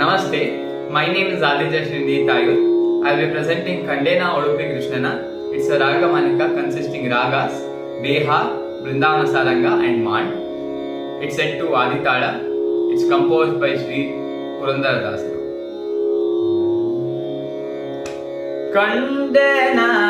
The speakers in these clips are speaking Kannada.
Namaste, my name is Ali Jashnidhi Tayur. I am representing Kandena Udupi Krishnana. It's a raga manika consisting ragas, Deha, Vrindavana Saranga and Mand. It's set to Aditada. It's composed by Sri Purandara Dasaru. Kandena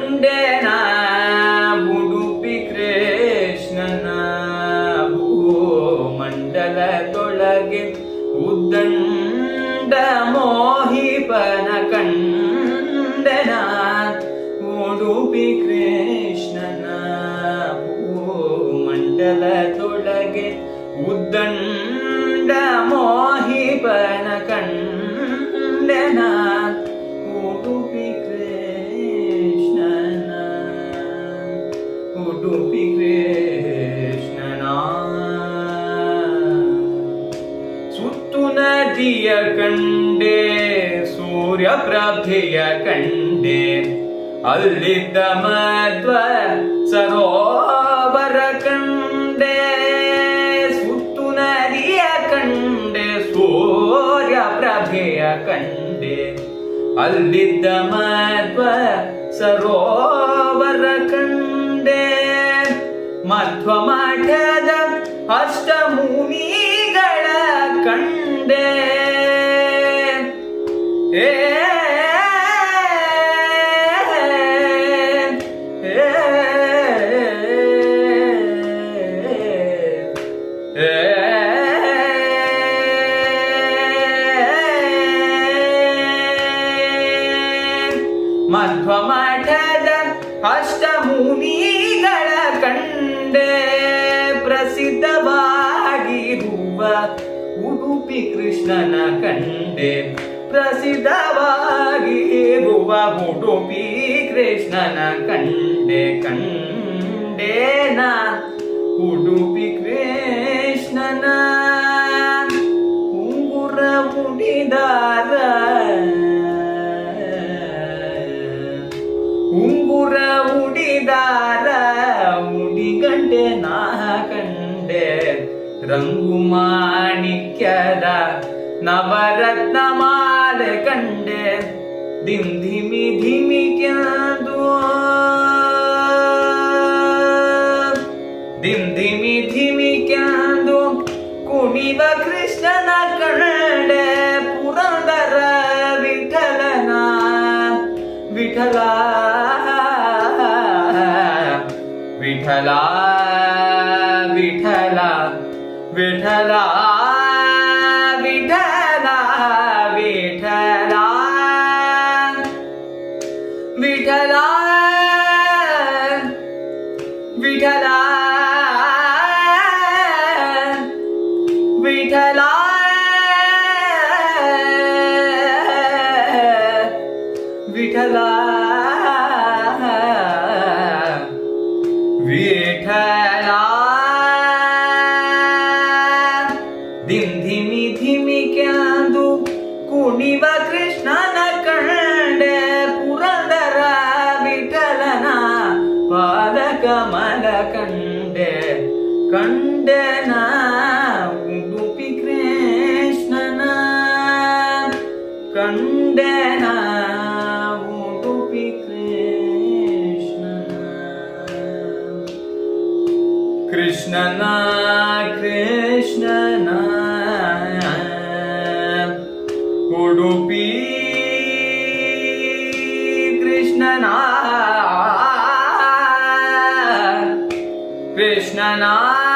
ಕಂಡೆನ Udupi ಕೃಷ್ಣನ ಭೂಮಂಡಲದೊಳಗೆ ಉದ್ದಂಡ ಮೋಹಿಪನ ಕಂಡೆನ ಉಡುಪಿ ಕೃಷ್ಣನ ಭೂಮಂಡಲದೊಳಗೆ ಉದ್ದಂಡ ಮೋಹಿಪನ ಉಡುಪಿ ಕೃಷ್ಣನ ಸುತ್ತು ನದಿಯ ಕಂಡೆ, ಸೂರ್ಯ ಪ್ರಭೆಯ ಕಂಡೆ, ಅಲ್ಲಿದ್ದ ಮಧ್ವ ಸರೋವರ ಕಂಡೆ, ಸುತ್ತು ನದಿಯ ಕಂಡೆ, ಸೂರ್ಯ ಪ್ರಭೆಯ ಕಂಡೆ, ಅಲ್ಲಿದ್ದ ಮಧ್ವ ಸರೋವರ ಕಂಡೆ. ಮಧ್ವ ಮಠದ ಅಷ್ಟಮುನಿಗಳ ಕಂಡೆ ಏ ಮಧ್ವ ಮಠದ ಅಷ್ಟಮುನಿಗಳ ಕಂಡೆ ಪ್ರಸಿದ್ಧವಾಗಿರುವ ಉಡುಪಿ ಕೃಷ್ಣನ ಕಂಡೆ ಪ್ರಸಿದ್ಧವಾಗಿರುವ ಉಡುಪಿ ಕೃಷ್ಣನ ಕಂಡೆ ಕಂಡೇನ ಉಡುಪಿ ಕೃಷ್ಣನ ಉಂಗುರ ಮುಡಿದಾರ ಉಡಿದಾರ ಉಡಿಗಂಟೆ ನಾ ಕಂಡೆ ರಂಗು ಮಾಣಿಕ್ಯದ ನವರತ್ನ ಮಾಲೆ ಕಂಡೆ ದಿಂಧಿಮಿ ಧಿಮಿ ಕ್ಯಾಂದು Vithala, Vithala, Vithala, Vithala, Vithala, Vithala, Vithala. ದಿಂಧಿಮಿ ಧಿಮಿ ಕ್ಯಾಂದು ಕುಣಿವ ಕೃಷ್ಣನ ಕಂಡೆ ಪುರಂದರ ವಿಠಲನ ಪಾದ ಕಮಲ ಕಂಡೆ ಕಂಡೆನ ಉಡುಪಿ ಕೃಷ್ಣನ ಕಂಡೆನ ಉಡುಪಿ ಕೃಷ್ಣನ ಕೃಷ್ಣನ ಕೃಷ್ಣನ उडुपी कृष्णना कृष्णना